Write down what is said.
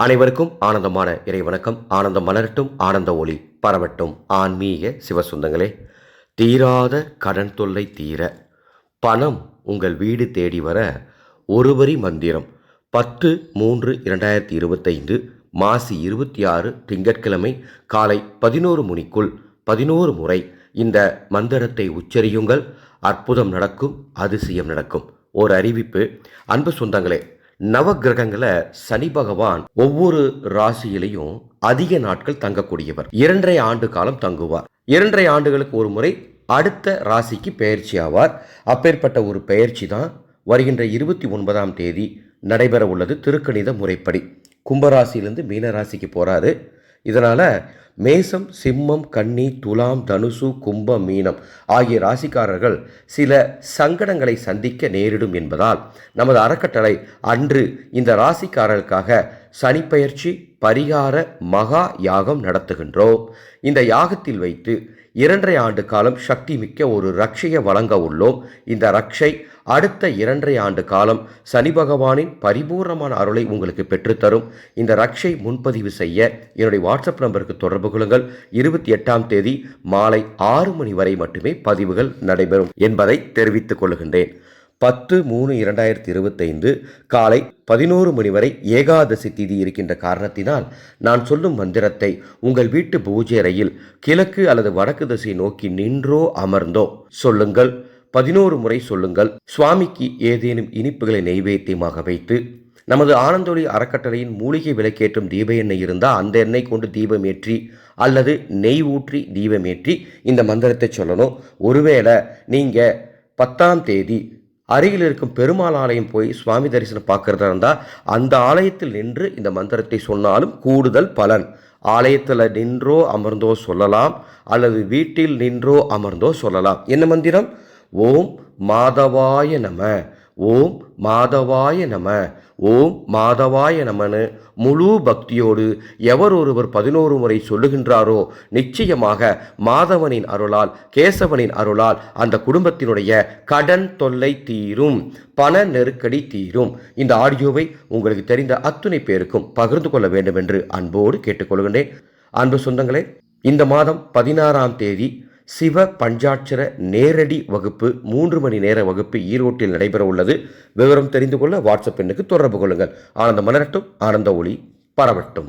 அனைவருக்கும் ஆனந்தமான இறைவணக்கம் ஆனந்தம் மலரட்டும் ஆனந்த ஒளி பரவட்டும். ஆன்மீக சிவசுந்தங்களே தீராத கடன் தொல்லை தீர பணம் உங்கள் வீடு தேடி வர ஒருவரி மந்திரம். பத்து மூன்று இரண்டாயிரத்தி இருபத்தைந்து மாசி இருபத்தி ஆறு திங்கட்கிழமை காலை பதினோரு மணிக்குள் பதினோரு முறை இந்த மந்திரத்தை உச்சரியுங்கள். அற்புதம் நடக்கும் அதிசயம் நடக்கும். ஒரு அறிவிப்பு. அன்பு சொந்தங்களே நவகிரகங்களை சனி பகவான் ஒவ்வொரு ராசியிலையும் அதிக நாட்கள் தங்கக்கூடியவர். இரண்டரை ஆண்டு காலம் தங்குவார். இரண்டரை ஆண்டுகளுக்கு ஒரு முறை அடுத்த ராசிக்கு பெயர்ச்சி ஆவார். அப்பேற்பட்ட ஒரு பெயர்ச்சி தான் வருகின்ற இருபத்தி ஒன்பதாம் தேதி நடைபெற உள்ளது திருக்கணித முறைப்படி. கும்பராசியிலிருந்து மீனராசிக்கு போகிறாரு இதனால் மேசம் சிம்மம் கன்னி துலாம் தனுசு கும்பம் மீனம் ஆகிய ராசிக்காரர்கள் சில சங்கடங்களை சந்திக்க நேரிடும் என்பதால் நமது அறக்கட்டளை அன்று இந்த ராசிக்காரர்களுக்காக சனிப்பெயர்ச்சி பரிகார மகா யாகம் நடத்துகின்றோம். இந்த யாகத்தில் வைத்து இரண்டரை ஆண்டு காலம் சக்தி மிக்க ஒரு ரக்ஷையை வழங்க உள்ளோம். இந்த ரக்ஷை அடுத்த இரண்டரை ஆண்டு காலம் சனி பகவானின் பரிபூர்ணமான அருளை உங்களுக்கு பெற்றுத்தரும். இந்த ரக்ஷை முன்பதிவு செய்ய என்னுடைய வாட்ஸ்அப் நம்பருக்கு தொடர்பு கொள்ளுங்கள். இருபத்தி எட்டாம் தேதி மாலை ஆறு மணி வரை மட்டுமே பதிவுகள் நடைபெறும் என்பதை தெரிவித்துக் கொள்கின்றேன். பத்து மூணு இரண்டாயிரத்தி இருபத்தைந்து காலை பதினோரு மணி வரை ஏகாதசி திதி இருக்கின்ற காரணத்தினால் நான் சொல்லும் மந்திரத்தை உங்கள் வீட்டு பூஜை அறையில் கிழக்கு அல்லது வடக்கு திசை நோக்கி நின்றோ அமர்ந்தோ சொல்லுங்கள். பதினோரு முறை சொல்லுங்கள். சுவாமிக்கு ஏதேனும் இனிப்புகளை நெய்வேத்தியமாக வைத்து நமது ஆனந்தொளி அறக்கட்டளையின் மூலிகை விளக்கேற்றும் தீப எண்ணெய் இருந்தால் அந்த எண்ணெய் கொண்டு தீபம் ஏற்றி அல்லது நெய் ஊற்றி தீபம் ஏற்றி இந்த மந்திரத்தை சொல்லணும். ஒருவேளை நீங்கள் பத்தாம் தேதி அருகில் இருக்கும் பெருமாள் ஆலயம் போய் சுவாமி தரிசனம் பார்க்கறதா இருந்தால் அந்த ஆலயத்தில் நின்று இந்த மந்திரத்தை சொன்னாலும் கூடுதல் பலன். ஆலயத்தில் நின்றோ அமர்ந்தோ சொல்லலாம் அல்லது வீட்டில் நின்றோ அமர்ந்தோ சொல்லலாம். என்ன மந்திரம்? ஓம் மாதவாய நம. ஓம் மாதவாய நம. ஓம் மாதவாய நமனு முழு பக்தியோடு எவர் ஒருவர் பதினோரு முறை சொல்லுகின்றாரோ நிச்சயமாக மாதவனின் அருளால் கேசவனின் அருளால் அந்த குடும்பத்தினுடைய கடன் தொல்லை தீரும் பண நெருக்கடி தீரும். இந்த ஆடியோவை உங்களுக்கு தெரிந்த அத்துணை பேருக்கும் பகிர்ந்து கொள்ள வேண்டும் என்று அன்போடு கேட்டுக்கொள்கின்றேன். அன்பு சொந்தங்களே இந்த மாதம் பதினாறாம் தேதி சிவ பஞ்சாட்சர நேரடி வகுப்பு மூன்று மணி நேர வகுப்பு ஈரோட்டில் நடைபெற உள்ளது. விவரம் தெரிந்து கொள்ள வாட்ஸ்அப் எண்ணுக்கு தொடர்பு கொள்ளுங்கள். ஆனந்த மலரட்டும் ஆனந்த ஒளி பரவட்டும்.